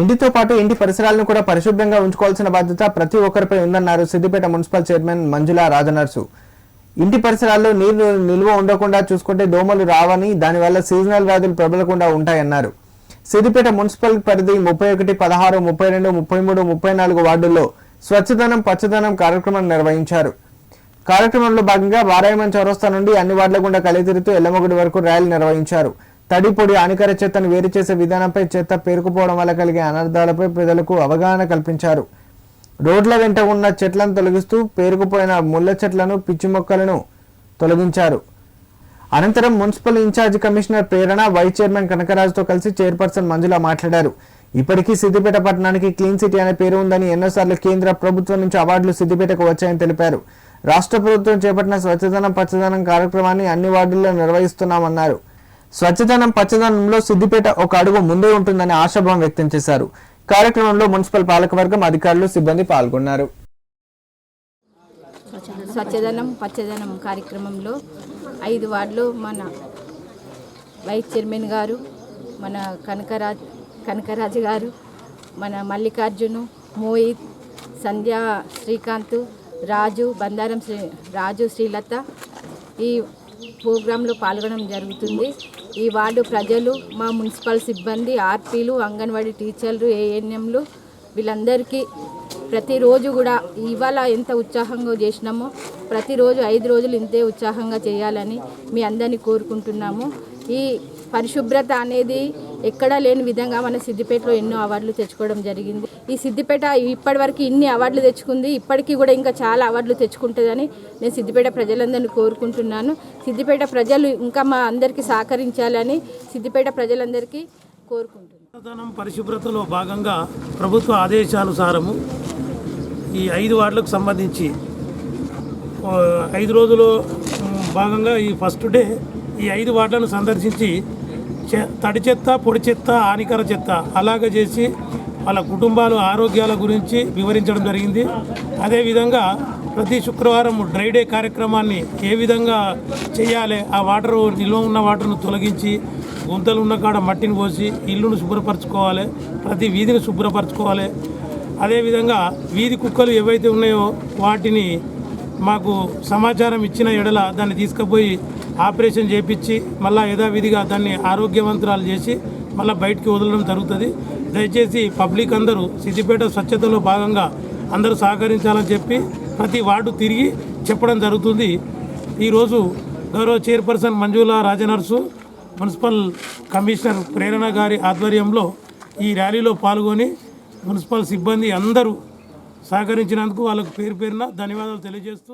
ఇంటితో పాటు ఇంటి పరిసరాలను కూడా పరిశుభ్రంగా ఉంచుకోవాల్సిన బాధ్యత ప్రతి ఒక్కరిపై ఉందన్నారు సిద్దిపేట మున్సిపల్ చైర్మన్ మంజుల రాజనర్సు. ఇంటి పరిసరాల్లో నీరు నిల్వ ఉండకుండా చూసుకుంటే దోమలు రావని దానివల్ల సీజనల్ వ్యాధులు ప్రబలకుండా ఉంటాయన్నారు. సిద్దిపేట మున్సిపల్ పరిధి ముప్పై ఒకటి పదహారు ముప్పై రెండు ముప్పై మూడు ముప్పై నాలుగు వార్డుల్లో స్వచ్ఛదనం పచ్చదనం కార్యక్రమం నిర్వహించారు. కార్యక్రమంలో భాగంగా వారాయమన్ చౌరస్తా నుండి అన్ని వార్డుల గుండా కలితిరుతూ ఎల్లమగుడి వరకు ర్యాలీ నిర్వహించారు. తడి పొడి హానికర చెత్తను వేరు చేసే విధానంపై చెత్త పేరుకుపోవడం వల్ల కలిగే అనర్థాలపై ప్రజలకు అవగాహన కల్పించారు. రోడ్ల వెంట ఉన్న చెట్లను తొలగిస్తూ పేరుకుపోయిన ముళ్ళ చెట్లను పిచ్చి మొక్కలను తొలగించారు. అనంతరం municipal incharge commissioner Prerana vice chairman కనకరాజుతో కలిసి చైర్పర్సన్ మంజుల మాట్లాడారు. ఇప్పటికీ సిద్దిపేట పట్టణానికి క్లీన్ సిటీ అనే పేరు ఉందని ఎన్నోసార్లు కేంద్ర ప్రభుత్వం నుంచి అవార్డులు సిద్దిపేటకు వచ్చాయని తెలిపారు. రాష్ట్ర ప్రభుత్వం చేపట్టిన స్వచ్ఛదనం పచ్చదనం కార్యక్రమాన్ని అన్ని వార్డుల్లో నిర్వహిస్తున్నామన్నారు. స్వచ్ఛదనం పచ్చదనంలో సిద్దిపేట ఒక అడుగు ముందే ఉంటుందని ఆశాభావం వ్యక్తం చేశారు. కార్యక్రమంలో మున్సిపల్ పాలకవర్గం అధికారులు సిబ్బంది పాల్గొన్నారు. స్వచ్ఛదనం పచ్చదనం కార్యక్రమంలో ఐదు వార్డులు మన వైస్ చైర్మన్ గారు మన కనకరాజ్ కనకరాజు గారు మన మల్లికార్జును మోహిత్ సంధ్య శ్రీకాంత్ రాజు బందారం శ్రీ రాజు శ్రీలత ఈ ప్రోగ్రాంలో పాల్గొనడం జరుగుతుంది. ఈ వార్డు ప్రజలు మా మున్సిపల్ సిబ్బంది ఆర్పీలు అంగన్వాడీ టీచర్లు ఏఎన్ఎంలు వీళ్ళందరికీ ప్రతిరోజు కూడా ఇవాళ ఎంత ఉత్సాహంగా చేసినామో ప్రతిరోజు ఐదు రోజులు ఇంతే ఉత్సాహంగా చేయాలని మీ అందరినీ కోరుకుంటున్నాము. ఈ పరిశుభ్రత అనేది ఎక్కడా లేని విధంగా మన సిద్దిపేటలో ఎన్నో అవార్డులు తెచ్చుకోవడం జరిగింది. ఈ సిద్దిపేట ఇప్పటివరకు ఇన్ని అవార్డులు తెచ్చుకుంది ఇప్పటికీ కూడా ఇంకా చాలా అవార్డులు తెచ్చుకుంటుందని నేను సిద్దిపేట ప్రజలందరినీ కోరుకుంటున్నాను. సిద్దిపేట ప్రజలు ఇంకా మా అందరికీ సహకరించాలని సిద్దిపేట ప్రజలందరికీ కోరుకుంటున్నాను. పరిశుభ్రతలో భాగంగా ప్రభుత్వ ఆదేశానుసారము ఈ ఐదు వార్డులకు సంబంధించి ఐదు రోజులు భాగంగా ఈ ఫస్ట్ డే ఈ ఐదు వార్డులను సందర్శించి చె- తడి చెత్త పొడి చెత్త హానికర చెత్త అలాగ చేసి వాళ్ళ కుటుంబాలు ఆరోగ్యాల గురించి వివరించడం జరిగింది. అదేవిధంగా ప్రతి శుక్రవారం డ్రై డే కార్యక్రమాన్ని ఏ విధంగా చేయాలి ఆ వాటర్ నిల్వ ఉన్న వాటర్ను తొలగించి గుంతలు ఉన్న కాడ మట్టిని పోసి ఇల్లును శుభ్రపరచుకోవాలి ప్రతి వీధిని శుభ్రపరచుకోవాలి అదేవిధంగా వీధి కుక్కలు ఏవైతే ఉన్నాయో వాటిని మాకు సమాచారం ఇచ్చిన ఎడల దాన్ని తీసుకుపోయి ఆపరేషన్ చేపించి మళ్ళీ యథావిధిగా దాన్ని ఆరోగ్యవంతురాలు చేసి మళ్ళీ బయటికి వదలడం జరుగుతుంది. దయచేసి పబ్లిక్ అందరూ సిద్దిపేట స్వచ్ఛతలో భాగంగా అందరూ సహకరించాలని చెప్పి ప్రతి వార్డు తిరిగి చెప్పడం జరుగుతుంది. ఈరోజు గౌరవ chairperson Manjula Rajanarsu municipal commissioner Prerana గారి ఆధ్వర్యంలో ఈ ర్యాలీలో పాల్గొని మున్సిపల్ సిబ్బంది అందరూ సహకరించినందుకు వాళ్ళకు పేరు పేరున ధన్యవాదాలు తెలియజేస్తూ